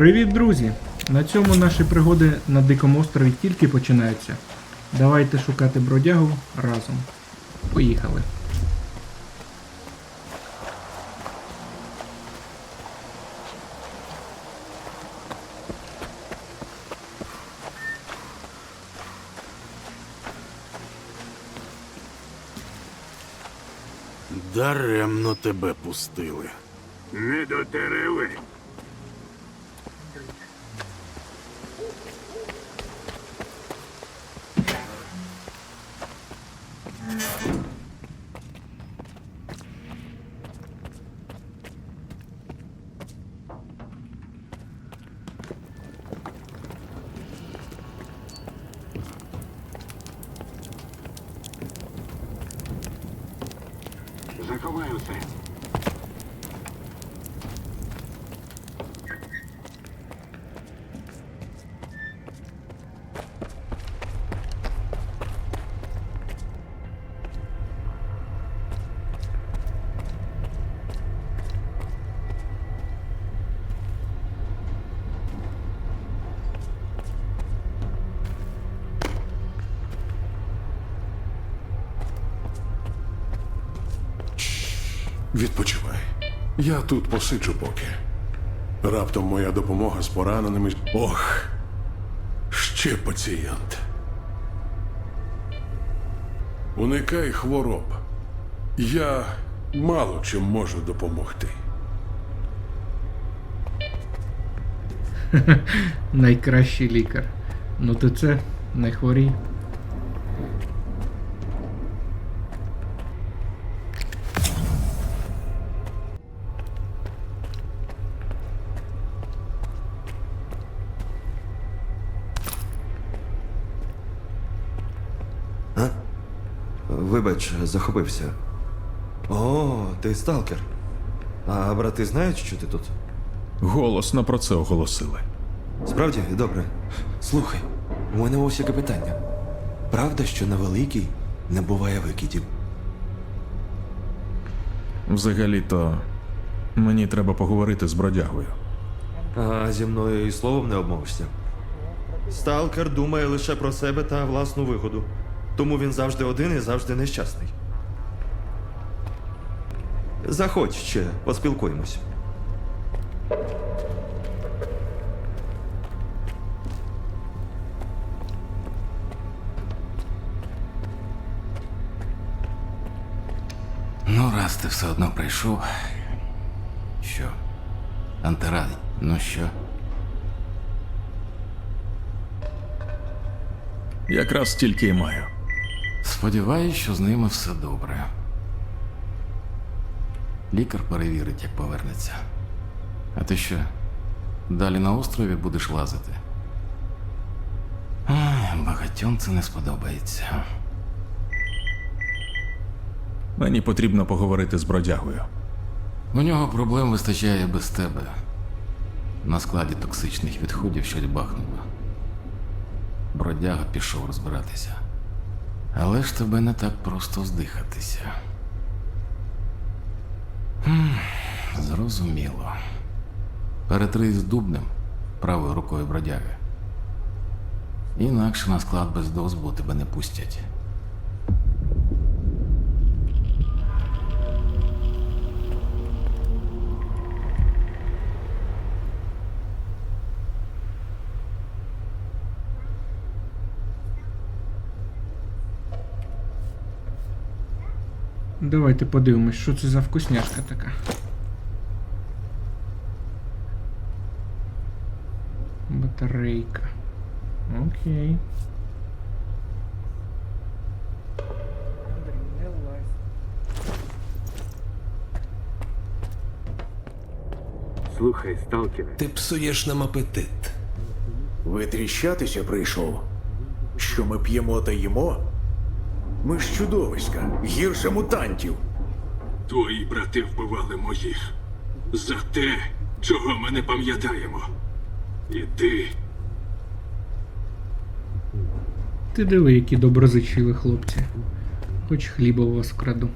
Привіт, друзі! На цьому наші пригоди на Дикому острові тільки починаються. Давайте шукати бродягу разом. Поїхали. Даремно тебе пустили. Не дотерели. Perfect. Відпочивай. Я тут посиджу поки. Раптом моя допомога з пораненими. Ох, ще пацієнт. Уникай хвороб. Я мало чим можу допомогти. Найкращий лікар. Ну ти це не хворій. Захопився. О, ти сталкер. А брати знають, що ти тут? Голосно про це оголосили. Справді, добре. Слухай, у мене ось яке питання. Правда, що на великій не буває викидів? Взагалі-то мені треба поговорити з бродягою. А зі мною і словом не обмовишся. Сталкер думає лише про себе та власну вигоду. Тому він завжди один і завжди нещасний. Заходь ще, поспілкуємось. Ну, раз ти все одно прийшов. Що? Антирадий, ну що? Якраз стільки і маю. Сподіваюсь, що з ними все добре. Лікар перевірить, як повернеться. А ти що? Далі на острові будеш лазити? Багатьом це не сподобається. Мені потрібно поговорити з бродягою. У нього проблем вистачає без тебе. На складі токсичних відходів щось бахнуло. Бродяга пішов розбиратися. Але ж тебе не так просто здихатися. Зрозуміло. Перетрий з дубнем правою рукою бродяги. Інакше на склад без дозволу тебе не пустять. Давайте подивимось, що це за вкусняшка така. Батарейка. Окей. Слухай, сталкере. Ти псуєш нам апетит. Витріщатися прийшов. Що ми п'ємо та їмо? Ми ж чудовиська, гірше мутантів. Твої брати вбивали моїх. За те, чого ми не пам'ятаємо. І ти. Ти диви, які доброзичливі хлопці. Хоч хліба у вас вкраду.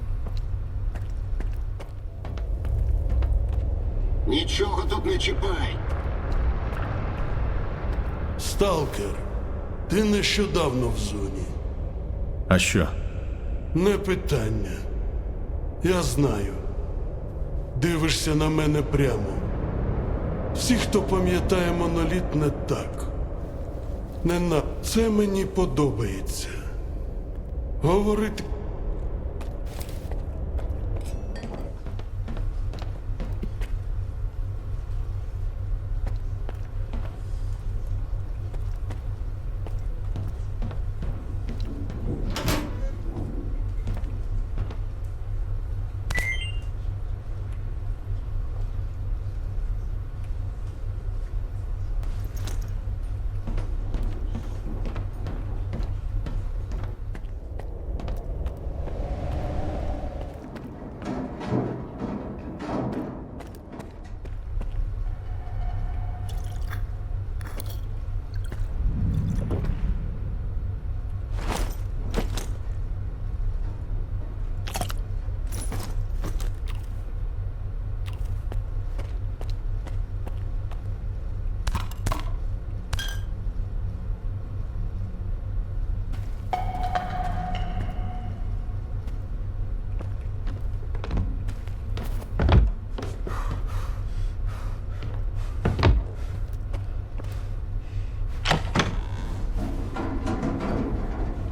Нічого тут не чіпай. Сталкер, ти нещодавно в зоні. А що? Не питання. Я знаю. Дивишся на мене прямо. Всі, хто пам'ятає моноліт, не так. Не на це мені подобається. Говорити.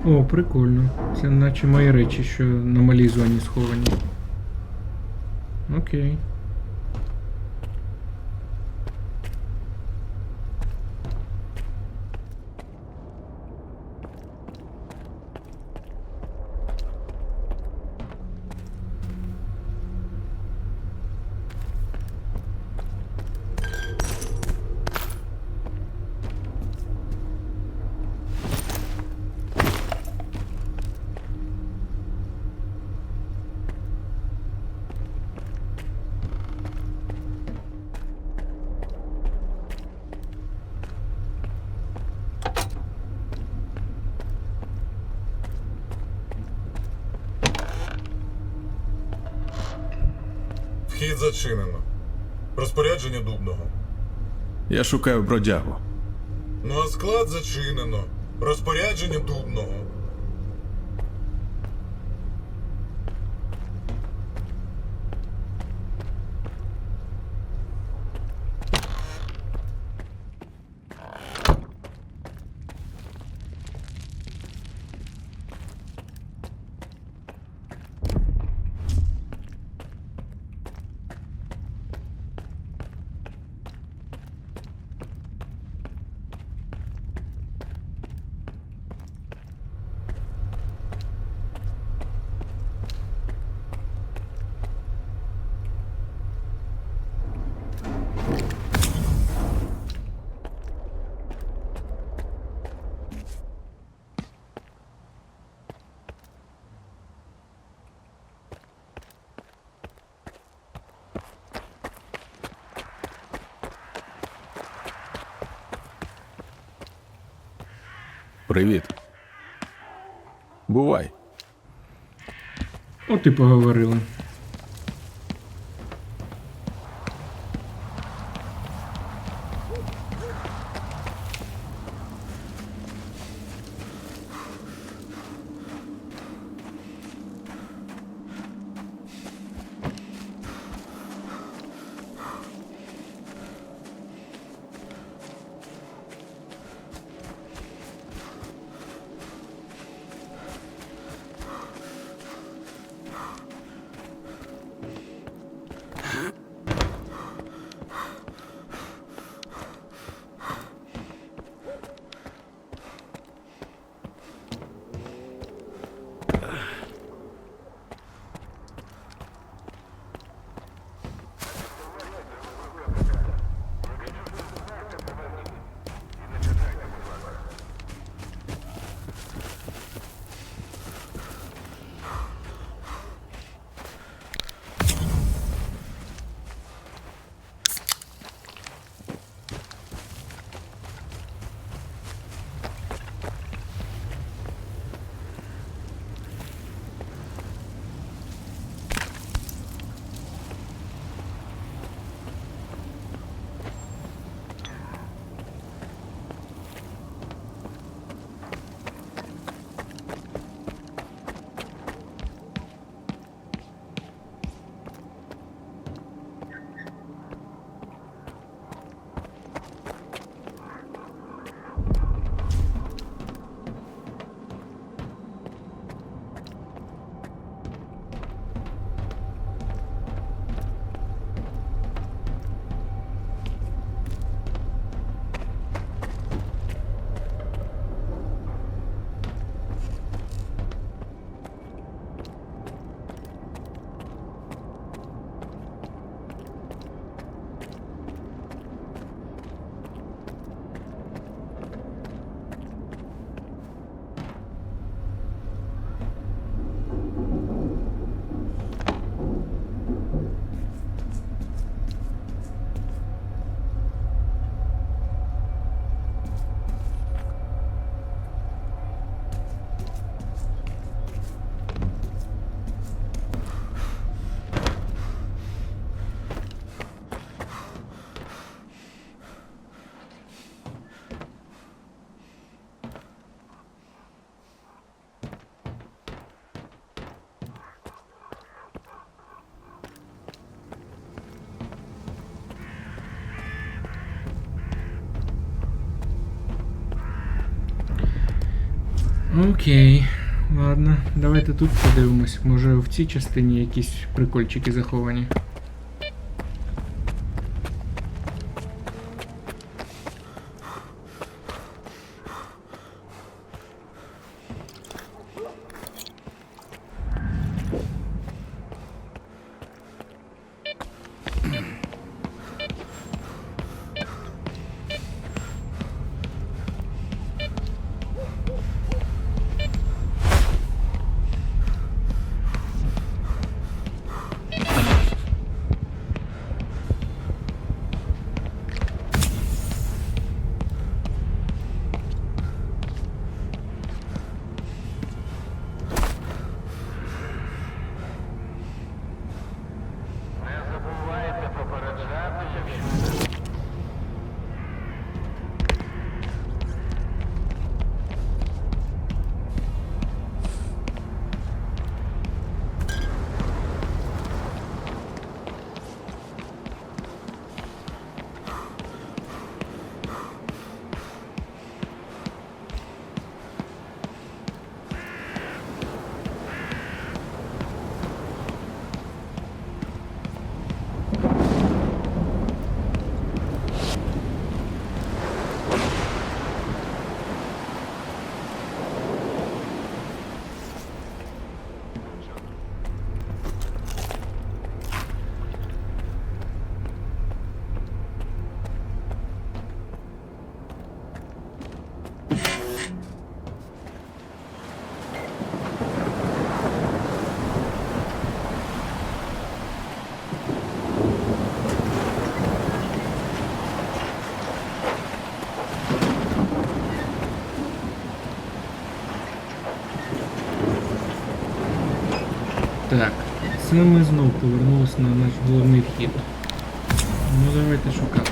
О, прикольно. Це наче мої речі, що на малій зоні сховані. Окей. Вхід зачинено. Розпорядження дубного. Я шукаю бродягу. Ну а склад зачинено. Розпорядження дубного. Привіт. Бувай. От і поговорили. Окей. Ладно, давайте тут подивимось. Може в цій частині якісь прикольчики заховані. Так, це ми знов повернулися на наш головний вхід. Ну давайте шукати.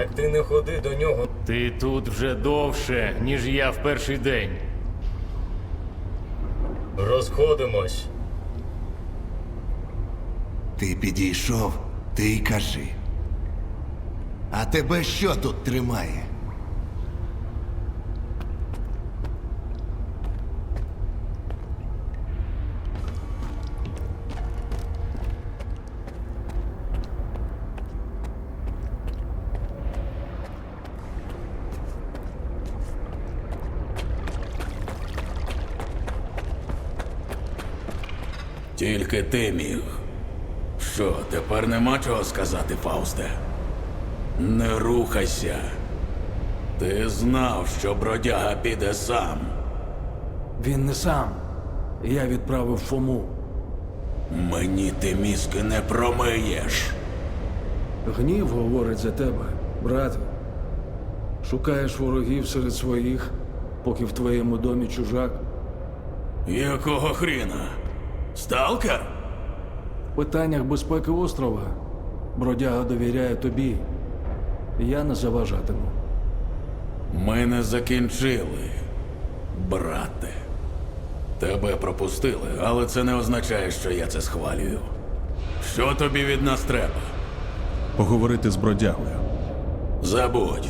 Так ти не ходи до нього. Ти тут вже довше, ніж я в перший день. Розходимось. Ти підійшов, ти й кажи. А тебе що тут тримає? Тільки ти міг. Що, тепер нема чого сказати, Фаусте? Не рухайся. Ти знав, що бродяга піде сам. Він не сам. Я відправив Фому. Мені ти мізки не промиєш. Гнів говорить за тебе, брате. Шукаєш ворогів серед своїх, поки в твоєму домі чужак. Якого хріна? Сталкер? В питаннях безпеки острова бродяга довіряє тобі. Я не заважатиму. Ми не закінчили, брате. Тебе пропустили, але це не означає, що я це схвалюю. Що тобі від нас треба? Поговорити з бродягою. Забудь.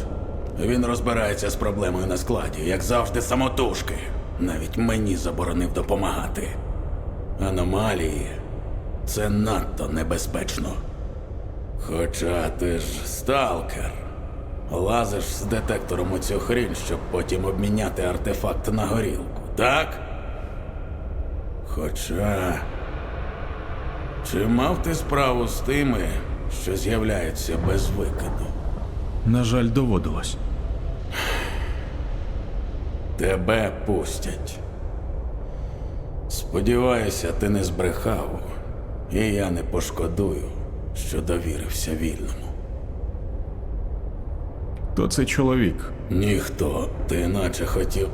Він розбирається з проблемою на складі, як завжди, самотужки. навіть мені заборонив допомагати. Аномалії це надто небезпечно. Хоча ти ж сталкер. Лазиш з детектором у цю хрінь, щоб потім обміняти артефакт на горілку, так? Хоча. Чи мав ти справу з тими, що з'являються без викиду? На жаль, доводилось. Тебе пустять. Сподіваюся, ти не збрехав, і я не пошкодую, що довірився вільному. То це чоловік. Ніхто, ти наче хотів.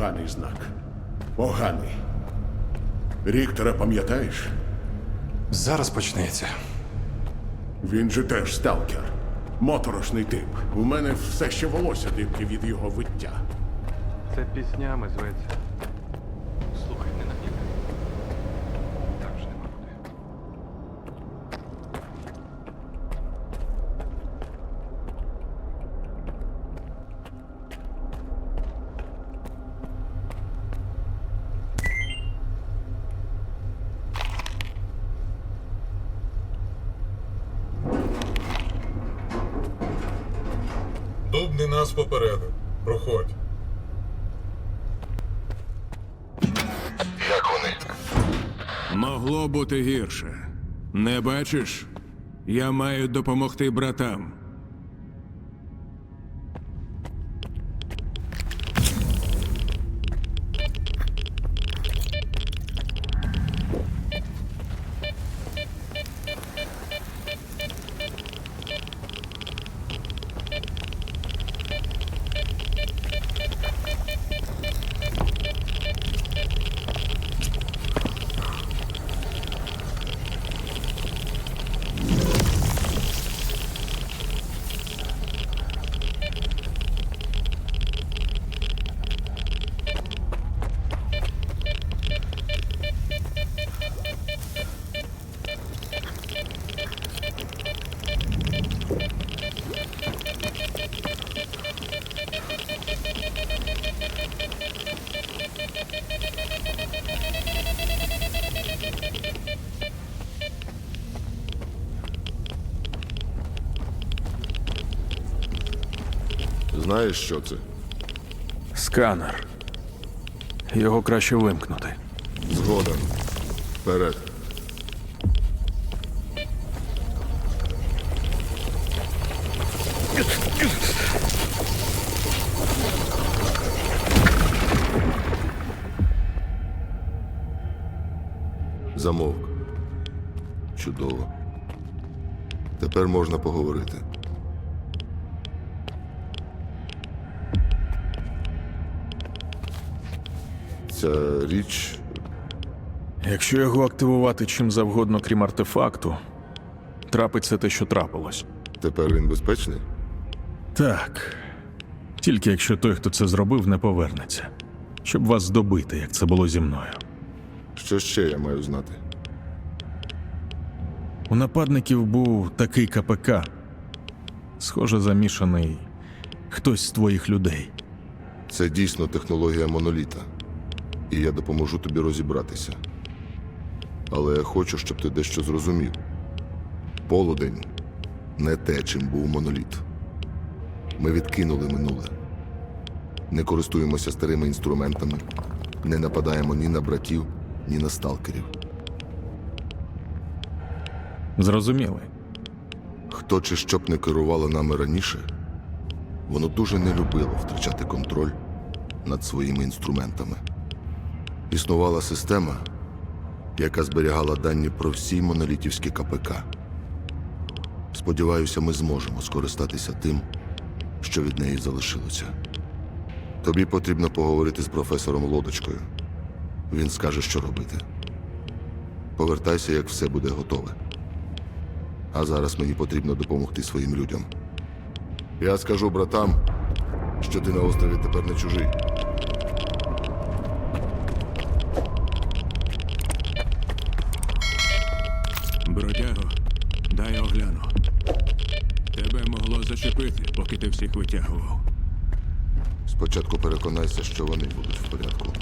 Поганий знак. Поганий. Ріктора пам'ятаєш? Зараз почнеться. Він же теж сталкер. Моторошний тип. У мене все ще волосся дибки від його виття. Це піснями зветься. Гірше. Не бачиш? Я маю допомогти братам. Знаєш, що це? Сканер. Його краще вимкнути. Згоден. Вперед. Замовк. Чудово. Тепер можна поговорити. Ця річ Якщо його активувати чим завгодно, крім артефакту, трапиться те, що трапилось. тепер він безпечний? Так. Тільки якщо той, хто це зробив, не повернеться. Щоб вас здобити, як це було зі мною. Що ще я маю знати? У нападників був такий КПК. Схоже, замішаний хтось з твоїх людей. Це дійсно технологія моноліта, і я допоможу тобі розібратися. Але я хочу, щоб ти дещо зрозумів. Полудень не те, чим був моноліт. Ми відкинули минуле. Не користуємося старими інструментами, не нападаємо ні на братів, ні на сталкерів. Зрозуміли. Хто чи що б не керувало нами раніше, воно дуже не любило втрачати контроль над своїми інструментами. Існувала система, яка зберігала дані про всі монолітівські КПК. Сподіваюся, ми зможемо скористатися тим, що від неї залишилося. Тобі потрібно поговорити з професором Лодочкою. Він скаже, що робити. Повертайся, як все буде готове. А зараз мені потрібно допомогти своїм людям. Я скажу братам, що ти на острові тепер не чужий. Зачепити, поки ти всіх витягував. Спочатку переконайся, що вони будуть в порядку.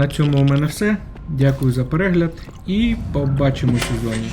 На цьому у мене все. Дякую за перегляд і побачимось у зоні.